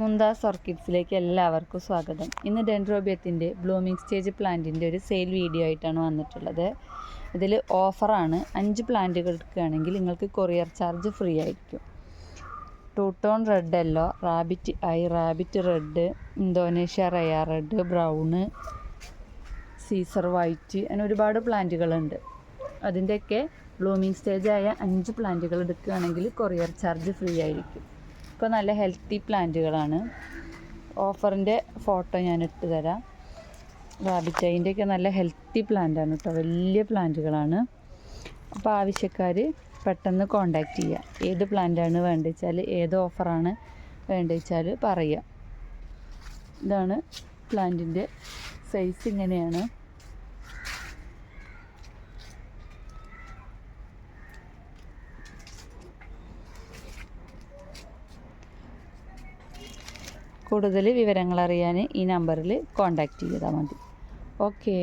മുന്താസ് ഓർക്കിഡ്സിലേക്ക് എല്ലാവർക്കും സ്വാഗതം. ഇന്ന് ഡെൻഡ്രോബിയത്തിന്റെ ബ്ലൂമിംഗ് സ്റ്റേജ് പ്ലാന്റിന്റെ ഒരു സെയിൽ വീഡിയോ ആയിട്ടാണ് വന്നിട്ടുള്ളത്. ഇതിൽ ഓഫറാണ്. അഞ്ച് പ്ലാന്റുകൾ എടുക്കുകയാണെങ്കിൽ നിങ്ങൾക്ക് കൊറിയർ ചാർജ് ഫ്രീ ആയിരിക്കും. ടൂ ടോൺ റെഡ് അല്ലോ റാബിറ്റ് ഐ റാബിറ്റ് റെഡ് ഇന്തോനേഷ്യ റയ റെഡ് ബ്രൗണ് സീസർ വൈറ്റ് അങ്ങനെ ഒരുപാട് പ്ലാന്റുകളുണ്ട്. അതിന്റെയൊക്കെ ബ്ലൂമിംഗ് സ്റ്റേജായ അഞ്ച് പ്ലാന്റുകൾ എടുക്കുകയാണെങ്കിൽ കൊറിയർ ചാർജ് ഫ്രീ ആയിരിക്കും. ഇപ്പോൾ നല്ല ഹെൽത്തി പ്ലാന്റുകളാണ്. ഓഫറിന്റെ ഫോട്ടോ ഞാൻ ഇട്ട് തരാം. റാബിറ്റൈന്റെയൊക്കെ നല്ല ഹെൽത്തി പ്ലാന്റാണ് കേട്ടോ വലിയ പ്ലാന്റുകളാണ്. അപ്പോൾ ആവശ്യക്കാർ പെട്ടെന്ന് കോണ്ടാക്ട് ചെയ്യുക ഏത് പ്ലാന്റാണ് വേണ്ടത് വെച്ചാൽ ഏത് ഓഫറാണ് വേണ്ടത് വെച്ചാൽ പറയുക ഇതാണ് പ്ലാന്റിന്റെ സൈസ് ഇങ്ങനെയാണ്. കൂടുതൽ വിവരങ്ങൾ അറിയാൻ ഈ നമ്പറിൽ കോൺടാക്റ്റ് ചെയ്താൽ മതി. ഓക്കേ